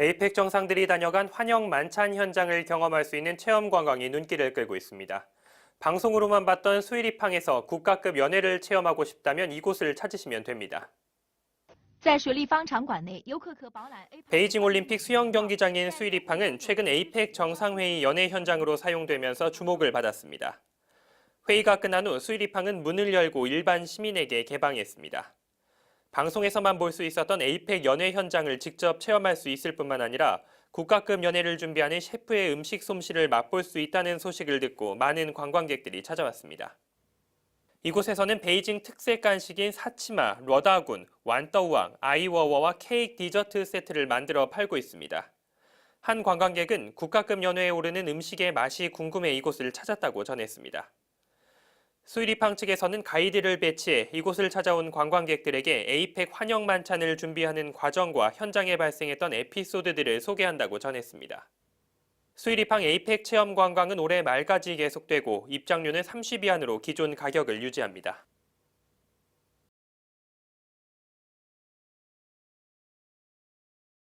에이펙 정상들이 다녀간 환영 만찬 현장을 경험할 수 있는 체험 관광이 눈길을 끌고 있습니다. 방송으로만 봤던 수일이팡에서 국가급 연회를 체험하고 싶다면 이곳을 찾으시면 됩니다. 베이징 올림픽 수영 경기장인 수일이팡은 최근 에이펙 정상회의 연회 현장으로 사용되면서 주목을 받았습니다. 회의가 끝난 후 수일이팡은 문을 열고 일반 시민에게 개방했습니다. 방송에서만 볼 수 있었던 에이펙 연회 현장을 직접 체험할 수 있을 뿐만 아니라 국가급 연회를 준비하는 셰프의 음식 솜씨를 맛볼 수 있다는 소식을 듣고 많은 관광객들이 찾아왔습니다. 이곳에서는 베이징 특색 간식인 사치마, 러다군, 완떠우왕, 아이워워와 케이크 디저트 세트를 만들어 팔고 있습니다. 한 관광객은 국가급 연회에 오르는 음식의 맛이 궁금해 이곳을 찾았다고 전했습니다. 수이리팡 측에서는 가이드를 배치해 이곳을 찾아온 관광객들에게 에이펙 환영 만찬을 준비하는 과정과 현장에 발생했던 에피소드들을 소개한다고 전했습니다. 수이리팡 에이펙 체험 관광은 올해 말까지 계속되고 입장료는 30위안으로 기존 가격을 유지합니다.